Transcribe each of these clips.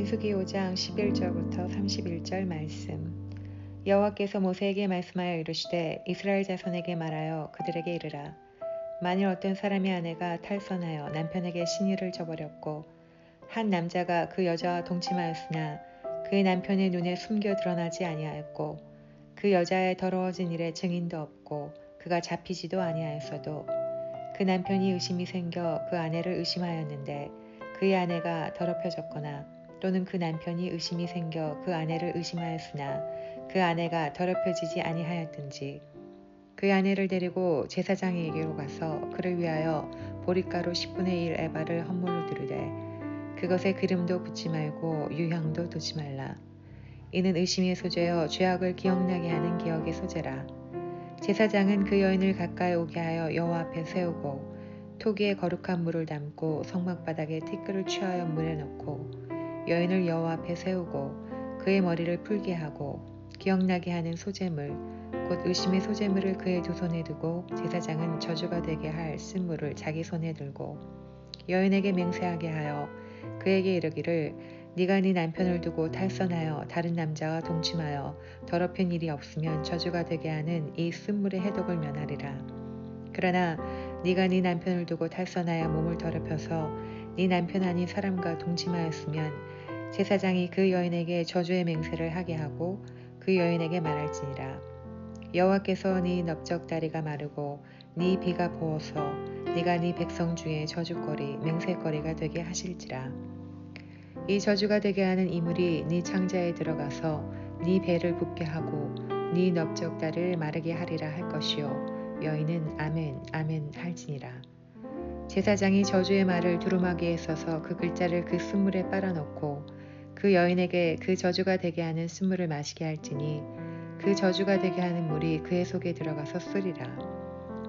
민수기 5장 11절부터 31절 말씀. 여호와께서 모세에게 말씀하여 이르시되 이스라엘 자손에게 말하여 그들에게 이르라. 만일 어떤 사람의 아내가 탈선하여 남편에게 신의를 저버렸고 한 남자가 그 여자와 동침하였으나 그의 남편의 눈에 숨겨 드러나지 아니하였고 그 여자의 더러워진 일에 증인도 없고 그가 잡히지도 아니하였어도 그 남편이 의심이 생겨 그 아내를 의심하였는데 그의 아내가 더럽혀졌거나 또는 그 남편이 의심이 생겨 그 아내를 의심하였으나 그 아내가 더럽혀지지 아니하였든지 그 아내를 데리고 제사장에게로 가서 그를 위하여 보리가루 10분의 1 에바를 헌물로 드르되 그것에 기름도 붓지 말고 유향도 두지 말라. 이는 의심의 소재여 죄악을 기억나게 하는 기억의 소재라. 제사장은 그 여인을 가까이 오게 하여 여호와 앞에 세우고 토기에 거룩한 물을 담고 성막 바닥에 티끌을 취하여 물에 넣고 여인을 여호와 앞에 세우고 그의 머리를 풀게 하고 기억나게 하는 소재물 곧 의심의 소재물을 그의 두 손에 두고 제사장은 저주가 되게 할 쓴물을 자기 손에 들고 여인에게 맹세하게 하여 그에게 이르기를 네가 네 남편을 두고 탈선하여 다른 남자와 동침하여 더럽힌 일이 없으면 저주가 되게 하는 이 쓴물의 해독을 면하리라. 그러나 네가 네 남편을 두고 탈선하여 몸을 더럽혀서 네 남편 아닌 사람과 동침하였으면 제사장이 그 여인에게 저주의 맹세를 하게 하고 그 여인에게 말할지니라. 여호와께서 네 넓적다리가 마르고 네 비가 부어서 네가 네 백성 중에 저주거리 맹세거리가 되게 하실지라. 이 저주가 되게 하는 이물이 네 창자에 들어가서 네 배를 붓게 하고 네 넓적다리를 마르게 하리라 할 것이요 여인은 아멘 아멘 할지니라. 제사장이 저주의 말을 두루마기에 써서 그 글자를 그 쓴물에 빨아넣고 그 여인에게 그 저주가 되게 하는 쓴물을 마시게 할지니 그 저주가 되게 하는 물이 그의 속에 들어가서 쓰리라.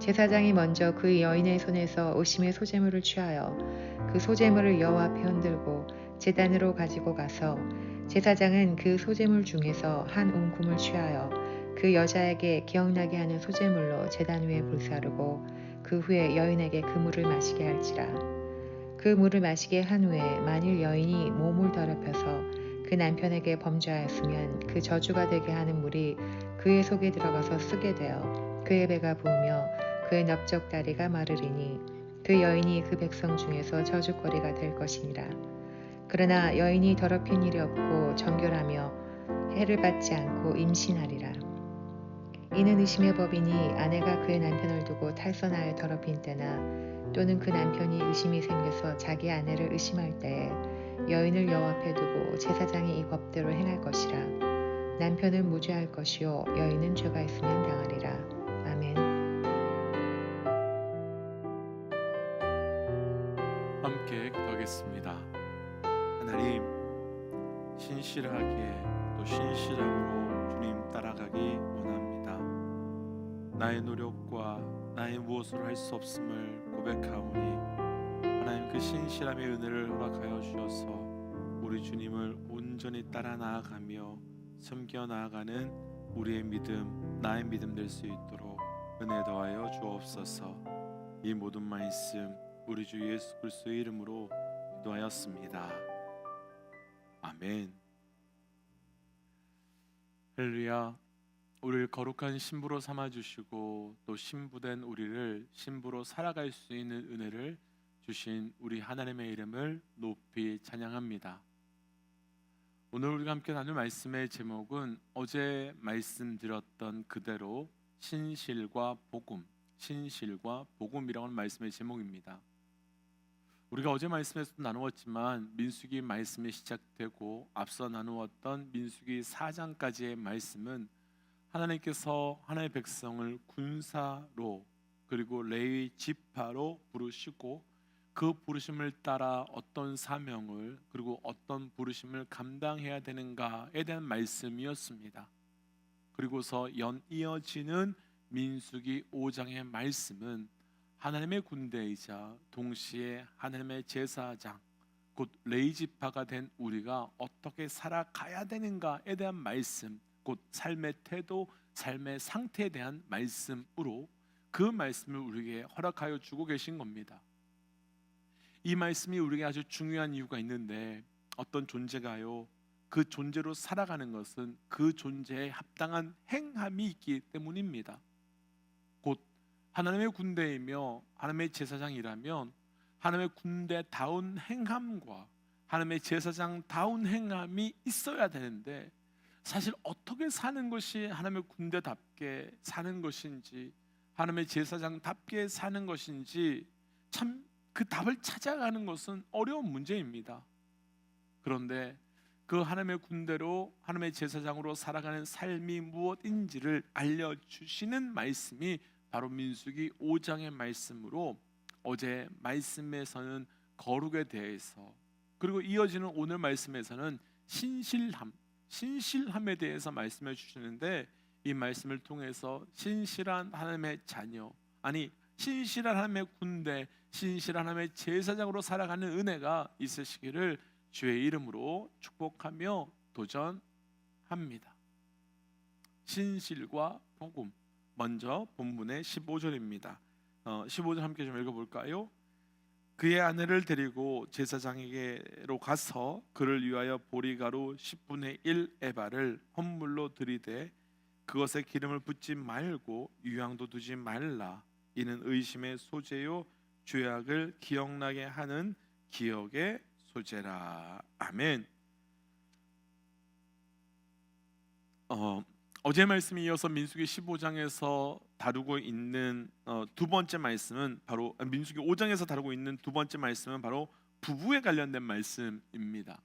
제사장이 먼저 그 여인의 손에서 오심의 소재물을 취하여 그 소재물을 여호와 앞에 흔들고 제단으로 가지고 가서 제사장은 그 소재물 중에서 한 웅큼을 취하여 그 여자에게 기억나게 하는 소재물로 제단 위에 불사르고 그 후에 여인에게 그 물을 마시게 할지라. 그 물을 마시게 한 후에 만일 여인이 몸을 더럽혀서 그 남편에게 범죄하였으면 그 저주가 되게 하는 물이 그의 속에 들어가서 쓰게 되어 그의 배가 부으며 그의 넓적 다리가 마르리니 그 여인이 그 백성 중에서 저주거리가 될 것이니라. 그러나 여인이 더럽힌 일이 없고 정결하며 해를 받지 않고 임신하리라. 이는 의심의 법이니 아내가 그의 남편을 두고 탈선하여 더럽힌 때나 또는 그 남편이 의심이 생겨서 자기 아내를 의심할 때에 여인을 여호 앞에 두고 제사장이 이 법대로 행할 것이라 남편은 무죄할 것이요 여인은 죄가 있으면 당하리라 아멘 함께 기도하겠습니다. 하나님 신실하게 또 신실함으로 주님 따라가기. 나의 노력과 나의 무엇으로 할 수 없음을 고백하오니 하나님 그 신실함의 은혜를 허락하여 주셔서 우리 주님을 온전히 따라 나아가며 섬겨 나아가는 우리의 믿음, 나의 믿음 될 수 있도록 은혜 더하여 주옵소서. 이 모든 말씀 우리 주 예수 그리스도의 이름으로 기도하였습니다. 아멘. 할렐루야. 우리를 거룩한 신부로 삼아 주시고 또 신부된 우리를 신부로 살아갈 수 있는 은혜를 주신 우리 하나님의 이름을 높이 찬양합니다. 오늘 우리가 함께 나눌 말씀의 제목은 어제 말씀드렸던 그대로 신실과 복음, 신실과 복음이라는 말씀의 제목입니다. 우리가 어제 말씀에서 나누었지만 민수기 말씀이 시작되고 앞서 나누었던 민수기 4장까지의 말씀은 하나님께서 하나님의 백성을 군사로 그리고 레위 지파로 부르시고 그 부르심을 따라 어떤 사명을 그리고 어떤 부르심을 감당해야 되는가에 대한 말씀이었습니다. 그리고서 연 이어지는 민수기 5장의 말씀은 하나님의 군대이자 동시에 하나님의 제사장 곧 레이지파가 된 우리가 어떻게 살아가야 되는가에 대한 말씀 곧 삶의 태도, 삶의 상태에 대한 말씀으로 그 말씀을 우리에게 허락하여 주고 계신 겁니다. 이 말씀이 우리에게 아주 중요한 이유가 있는데 어떤 존재가요. 그 존재로 살아가는 것은 그 존재에 합당한 행함이 있기 때문입니다. 곧 하나님의 군대이며 하나님의 제사장이라면 하나님의 군대다운 행함과 하나님의 제사장다운 행함이 있어야 되는데 사실 어떻게 사는 것이 하나님의 군대답게 사는 것인지 하나님의 제사장답게 사는 것인지 참 그 답을 찾아가는 것은 어려운 문제입니다. 그런데 그 하나님의 군대로 하나님의 제사장으로 살아가는 삶이 무엇인지를 알려 주시는 말씀이 바로 민수기 5장의 말씀으로 어제 말씀에서는 거룩에 대해서 그리고 이어지는 오늘 말씀에서는 신실함 신실함에 대해서 말씀해 주시는데 이 말씀을 통해서 신실한 하나님의 자녀 아니 신실한 하나님의 군대 신실한 하나님의 제사장으로 살아가는 은혜가 있으시기를 주의 이름으로 축복하며 도전합니다. 신실과 복음 먼저 본문의 15절입니다. 어, 15절 함께 좀 읽어볼까요? 그의 아내를 데리고 제사장에게로 가서 그를 위하여 보리가루 10분의 1 에바를 헌물로 들이되 그것에 기름을 붓지 말고 유향도 두지 말라 이는 의심의 소재요 죄악을 기억나게 하는 기억의 소재라 아멘. 어, 어제 말씀에 이어서 민수기 15장에서 다루고 있는 어, 두 번째 말씀은 바로 아, 민수기 5장에서 다루고 있는 두 번째 말씀은 바로 부부에 관련된 말씀입니다.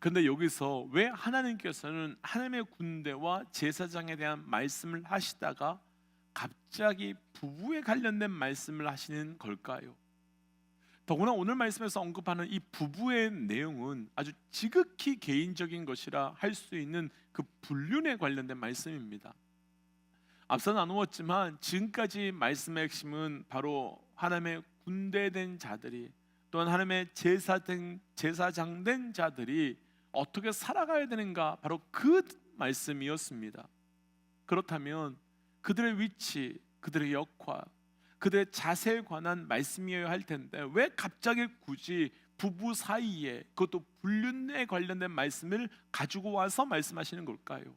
그런데 여기서 왜 하나님께서는 하나님의 군대와 제사장에 대한 말씀을 하시다가 갑자기 부부에 관련된 말씀을 하시는 걸까요? 더구나 오늘 말씀에서 언급하는 이 부부의 내용은 아주 지극히 개인적인 것이라 할 수 있는 그 불륜에 관련된 말씀입니다. 앞서 나누었지만 지금까지 말씀의 핵심은 바로 하나님의 군대된 자들이 또한 하나님의 제사된 제사장된 자들이 어떻게 살아가야 되는가 바로 그 말씀이었습니다. 그렇다면 그들의 위치, 그들의 역할, 그들의 자세에 관한 말씀이어야 할 텐데 왜 갑자기 굳이 부부 사이에 그것도 불륜에 관련된 말씀을 가지고 와서 말씀하시는 걸까요?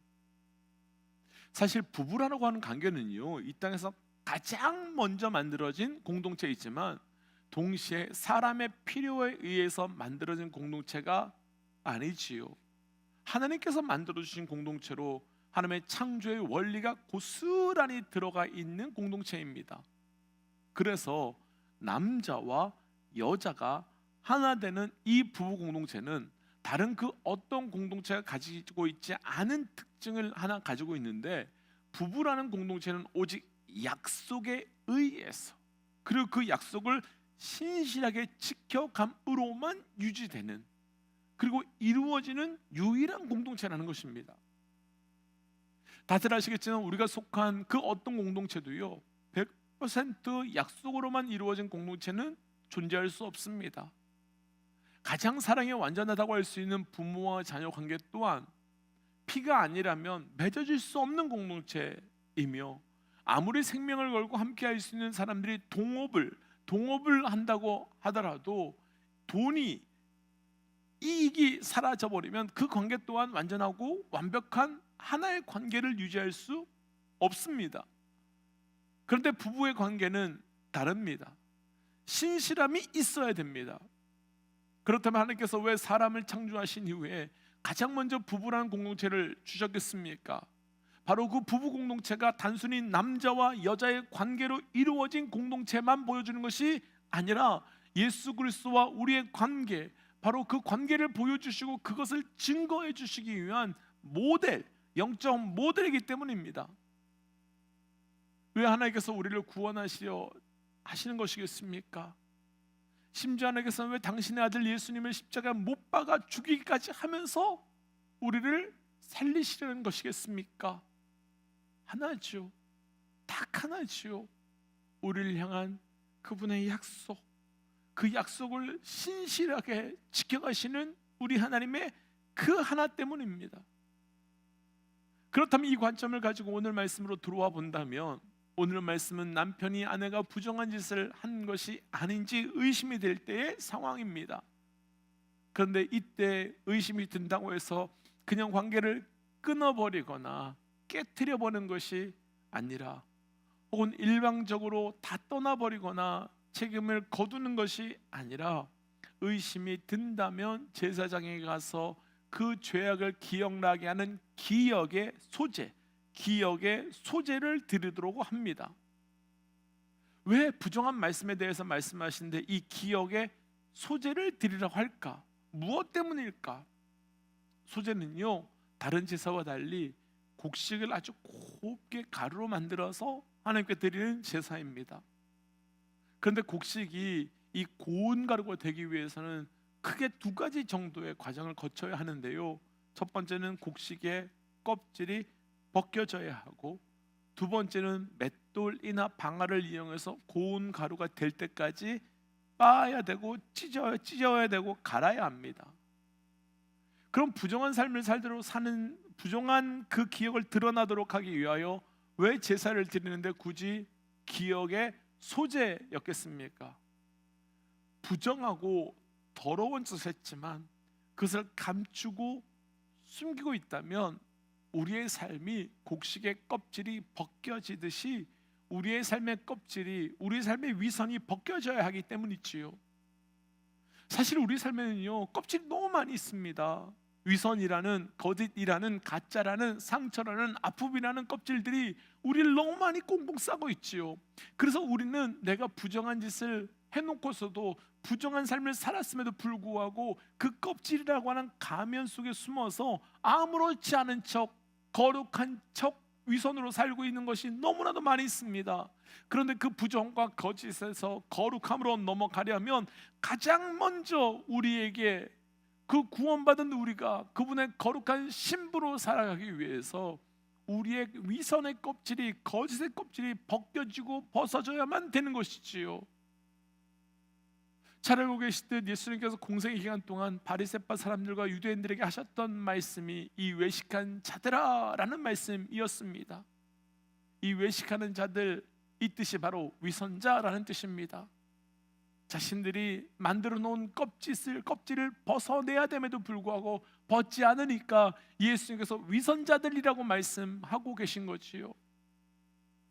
사실 부부라고 하는 관계는요 이 땅에서 가장 먼저 만들어진 공동체이지만 동시에 사람의 필요에 의해서 만들어진 공동체가 아니지요. 하나님께서 만들어 주신 공동체로 하나님의 창조의 원리가 고스란히 들어가 있는 공동체입니다. 그래서 남자와 여자가 하나 되는 이 부부 공동체는 다른 그 어떤 공동체가 가지고 있지 않은 특 징을 하나 가지고 있는데 부부라는 공동체는 오직 약속에 의해서 그리고 그 약속을 신실하게 지켜감으로만 유지되는 그리고 이루어지는 유일한 공동체라는 것입니다. 다들 아시겠지만 우리가 속한 그 어떤 공동체도요 100% 약속으로만 이루어진 공동체는 존재할 수 없습니다. 가장 사랑이 완전하다고 할 수 있는 부모와 자녀 관계 또한 피가 아니라면 맺어질 수 없는 공동체이며 아무리 생명을 걸고 함께 할 수 있는 사람들이 동업을 동업을 한다고 하더라도 돈이 이익이 사라져 버리면 그 관계 또한 완전하고 완벽한 하나의 관계를 유지할 수 없습니다. 그런데 부부의 관계는 다릅니다. 신실함이 있어야 됩니다. 그렇다면 하나님께서 왜 사람을 창조하신 이후에 가장 먼저 부부라는 공동체를 주셨겠습니까? 바로 그 부부 공동체가 단순히 남자와 여자의 관계로 이루어진 공동체만 보여주는 것이 아니라 예수 그리스도와 우리의 관계, 바로 그 관계를 보여주시고 그것을 증거해 주시기 위한 모델, 영적 모델이기 때문입니다. 왜 하나님께서 우리를 구원하시려 하시는 것이겠습니까? 심지어 하나님께서는 왜 당신의 아들 예수님을 십자가 못 박아 죽이기까지 하면서 우리를 살리시려는 것이겠습니까? 하나죠. 딱 하나지요. 우리를 향한 그분의 약속. 그 약속을 신실하게 지켜가시는 우리 하나님의 그 하나 때문입니다. 그렇다면 이 관점을 가지고 오늘 말씀으로 들어와 본다면 오늘 말씀은 남편이 아내가 부정한 짓을 한 것이 아닌지 의심이 될 때의 상황입니다. 그런데 이때 의심이 든다고 해서 그냥 관계를 끊어버리거나 깨뜨려 버는 것이 아니라 혹은 일방적으로 다 떠나버리거나 책임을 거두는 것이 아니라 의심이 든다면 제사장에 가서 그 죄악을 기억나게 하는 기억의 소재, 기억의 소재를 드리도록 합니다. 왜 부정한 말씀에 대해서 말씀하시는데 이 기억의 소재를 드리라고 할까? 무엇 때문일까? 소재는요 다른 제사와 달리 곡식을 아주 곱게 가루로 만들어서 하나님께 드리는 제사입니다. 그런데 곡식이 이 고운 가루가 되기 위해서는 크게 두 가지 정도의 과정을 거쳐야 하는데요. 첫 번째는 곡식의 껍질이 벗겨져야 하고 두 번째는 맷돌이나 방아를 이용해서 고운 가루가 될 때까지 빻아야 되고 찢어야 찢어야 되고 갈아야 합니다. 그럼 부정한 삶을 살도록 사는 부정한 그 기억을 드러나도록 하기 위하여 왜 제사를 드리는데 굳이 기억의 소재였겠습니까? 부정하고 더러운 짓을 했지만 그것을 감추고 숨기고 있다면 우리의 삶이 곡식의 껍질이 벗겨지듯이 우리의 삶의 껍질이 우리 삶의 위선이 벗겨져야 하기 때문이지요. 사실 우리 삶에는요 껍질이 너무 많이 있습니다. 위선이라는 거짓이라는 가짜라는 상처라는 아픔이라는 껍질들이 우리를 너무 많이 꽁꽁 싸고 있지요. 그래서 우리는 내가 부정한 짓을 해놓고서도 부정한 삶을 살았음에도 불구하고 그 껍질이라고 하는 가면 속에 숨어서 아무렇지 않은 척 거룩한 척 위선으로 살고 있는 것이 너무나도 많이 있습니다. 그런데 그 부정과 거짓에서 거룩함으로 넘어가려면 가장 먼저 우리에게 그 구원받은 우리가 그분의 거룩한 신부로 살아가기 위해서 우리의 위선의 껍질이 거짓의 껍질이 벗겨지고 벗어져야만 되는 것이지요. 잘 알고 계실 듯 예수님께서 공생의 기간 동안 바리새파 사람들과 유대인들에게 하셨던 말씀이 이 외식한 자들아라는 말씀이었습니다. 이 외식하는 자들 이 뜻이 바로 위선자라는 뜻입니다. 자신들이 만들어 놓은 껍질을 껍질을 벗어내야 됨에도 불구하고 벗지 않으니까 예수님께서 위선자들이라고 말씀하고 계신 거지요.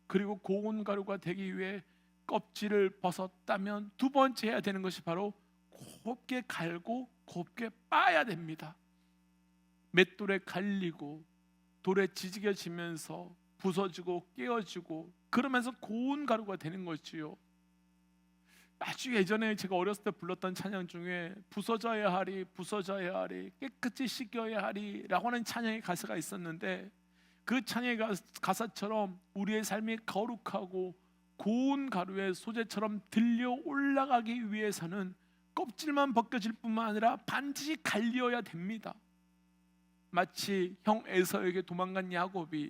그리고 고운 가루가 되기 위해 껍질을 벗었다면 두 번째 해야 되는 것이 바로 곱게 갈고 곱게 빻아야 됩니다. 맷돌에 갈리고 돌에 지지겨지면서 부서지고 깨어지고 그러면서 고운 가루가 되는 것이요. 아주 예전에 제가 어렸을 때 불렀던 찬양 중에 부서져야 하리 부서져야 하리 깨끗이 씻겨야 하리라고 하는 찬양의 가사가 있었는데 그 찬양의 가사처럼 우리의 삶이 거룩하고 고운 가루의 소재처럼 들려 올라가기 위해서는 껍질만 벗겨질 뿐만 아니라 반드시 갈려야 됩니다. 마치 형 에서에게 도망간 야곱이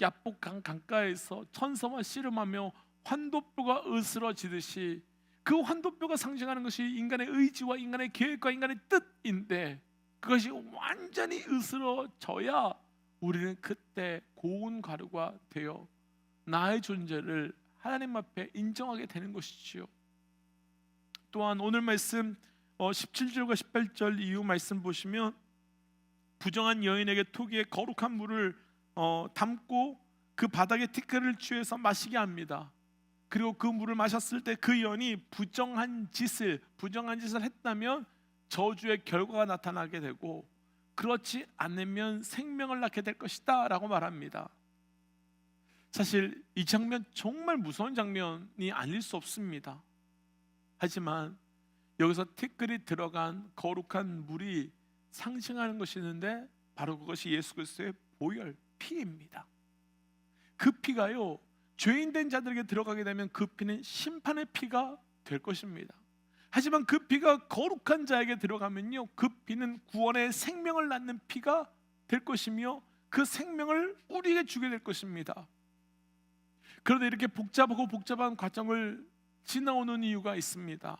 야복강 강가에서 천사와 씨름하며 환도뼈가 으스러지듯이 그 환도뼈가 상징하는 것이 인간의 의지와 인간의 계획과 인간의 뜻인데 그것이 완전히 으스러져야 우리는 그때 고운 가루가 되어 나의 존재를 하나님 앞에 인정하게 되는 것이지요. 또한 오늘 말씀 17절과 18절 이후 말씀 보시면 부정한 여인에게 토기에 거룩한 물을 어, 담고 그 바닥에 티끌을 취해서 마시게 합니다. 그리고 그 물을 마셨을 때 그 여인이 부정한 짓을 부정한 짓을 했다면 저주의 결과가 나타나게 되고 그렇지 않으면 생명을 낳게 될 것이다라고 말합니다. 사실 이 장면 정말 무서운 장면이 아닐 수 없습니다. 하지만 여기서 티끌이 들어간 거룩한 물이 상징하는 것이 있는데 바로 그것이 예수 그리스도의 보혈 피입니다. 그 피가요 죄인된 자들에게 들어가게 되면 그 피는 심판의 피가 될 것입니다. 하지만 그 피가 거룩한 자에게 들어가면요 그 피는 구원의 생명을 낳는 피가 될 것이며 그 생명을 우리에게 주게 될 것입니다. 그런데 이렇게 복잡하고 복잡한 과정을 지나오는 이유가 있습니다.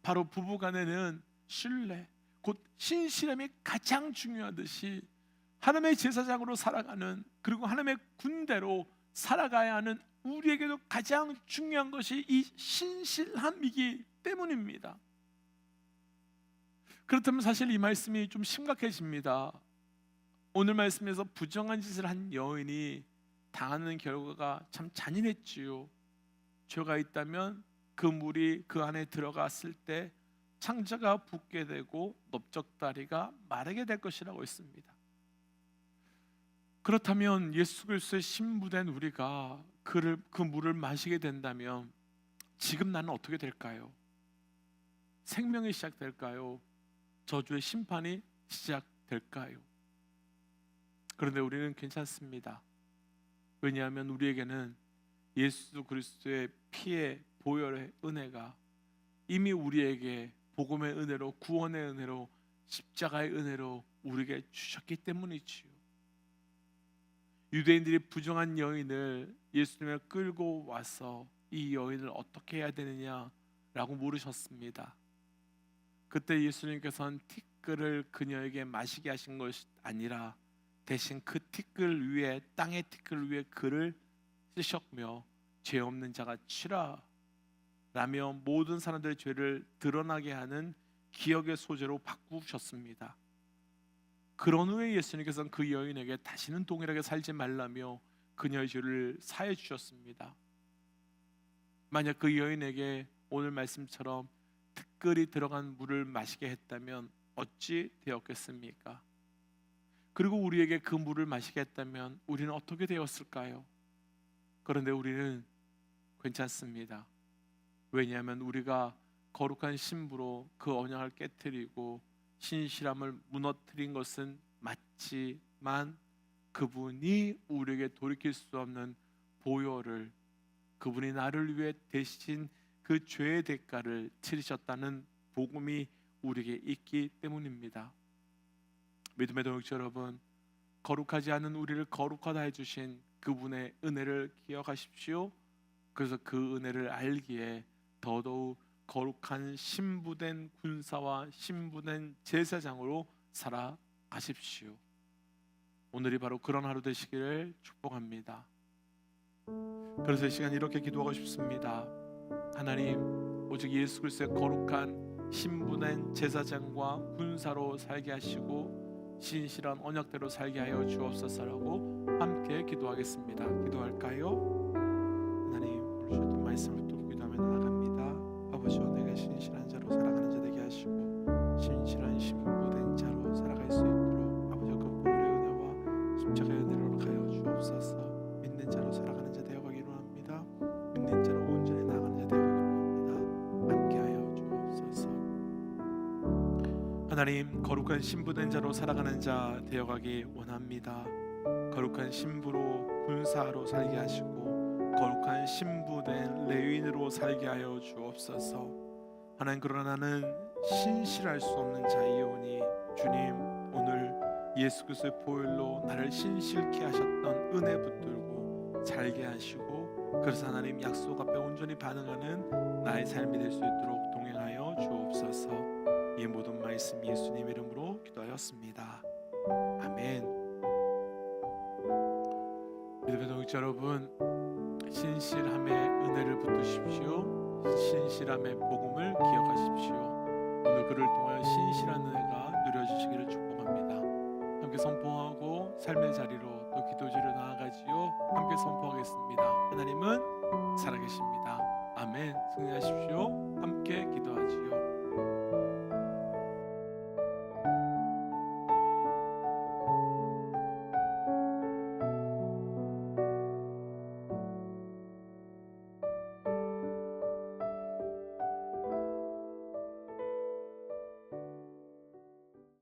바로 부부간에는 신뢰, 곧 신실함이 가장 중요하듯이 하나님의 제사장으로 살아가는 그리고 하나님의 군대로 살아가야 하는 우리에게도 가장 중요한 것이 이 신실함이기 때문입니다. 그렇다면 사실 이 말씀이 좀 심각해집니다. 오늘 말씀에서 부정한 짓을 한 여인이 당하는 결과가 참 잔인했지요. 죄가 있다면 그 물이 그 안에 들어갔을 때 창자가 붓게 되고 넓적다리가 마르게 될 것이라고 했습니다. 그렇다면 예수 그리스도의 신부된 우리가 그를 그 물을 마시게 된다면 지금 나는 어떻게 될까요? 생명이 시작될까요? 저주의 심판이 시작될까요? 그런데 우리는 괜찮습니다. 왜냐하면 우리에게는 예수 그리스도의 피의 보혈의 은혜가 이미 우리에게 복음의 은혜로 구원의 은혜로 십자가의 은혜로 우리에게 주셨기 때문이지요. 유대인들이 부정한 여인을 예수님을 끌고 와서 이 여인을 어떻게 해야 되느냐라고 물으셨습니다. 그때 예수님께서는 티끌을 그녀에게 마시게 하신 것이 아니라 대신 그 티끌 위에 땅의 티끌 위에 글을 쓰셨며 죄 없는 자가 치라 라며 모든 사람들의 죄를 드러나게 하는 기억의 소재로 바꾸셨습니다. 그런 후에 예수님께서는 그 여인에게 다시는 동일하게 살지 말라며 그녀의 죄를 사해 주셨습니다. 만약 그 여인에게 오늘 말씀처럼 특글이 들어간 물을 마시게 했다면 어찌 되었겠습니까? 그리고 우리에게 그 물을 마시게 했다면 우리는 어떻게 되었을까요? 그런데 우리는 괜찮습니다. 왜냐하면 우리가 거룩한 신부로 그 언약을 깨뜨리고 신실함을 무너뜨린 것은 맞지만 그분이 우리에게 돌이킬 수 없는 보혈을 그분이 나를 위해 대신 그 죄의 대가를 치르셨다는 복음이 우리에게 있기 때문입니다. 믿음의 동역자 여러분, 거룩하지 않은 우리를 거룩하다 해주신 그분의 은혜를 기억하십시오. 그래서 그 은혜를 알기에 더더욱 거룩한 신부된 군사와 신부된 제사장으로 살아가십시오. 오늘이 바로 그런 하루 되시기를 축복합니다. 그래서 이 시간 이렇게 기도하고 싶습니다. 하나님, 오직 예수 그리스도의 거룩한 신부된 제사장과 군사로 살게 하시고 신실한 언약대로 살게 하여 주옵소서라고 함께 기도하겠습니다. 기도할까요? 하나님, 오늘 주셨던 말씀을 듣고 기도하며 나아갑니다. 아버지와 내가 신실한 자로 살아가는 자 되게 하시고 신실한 하나님 거룩한 신부된 자로 살아가는 자 되어가기 원합니다. 거룩한 신부로 군사로 살게 하시고 거룩한 신부된 레위인으로 살게 하여 주옵소서. 하나님 그러나 나는 신실할 수 없는 자이오니 주님 오늘 예수 그리스도의 보혈로 나를 신실케 하셨던 은혜 붙들고 살게 하시고 그래서 하나님 약속 앞에 온전히 반응하는 나의 삶이 될 수 있도록 동행하여 주옵소서. 이 모든 말씀 예수님 이름으로 기도하였습니다. 아멘. 믿음의 동역자 여러분 신실함의 은혜를 붙드십시오. 신실함의 복음을 기억하십시오. 오늘 그를 통하여 신실한 은혜가 누려지시기를 축복합니다. 함께 선포하고 삶의 자리로 또 기도지로 나아가지요. 함께 선포하겠습니다. 하나님은 살아계십니다. 아멘. 승리하십시오. 함께 기도하지요.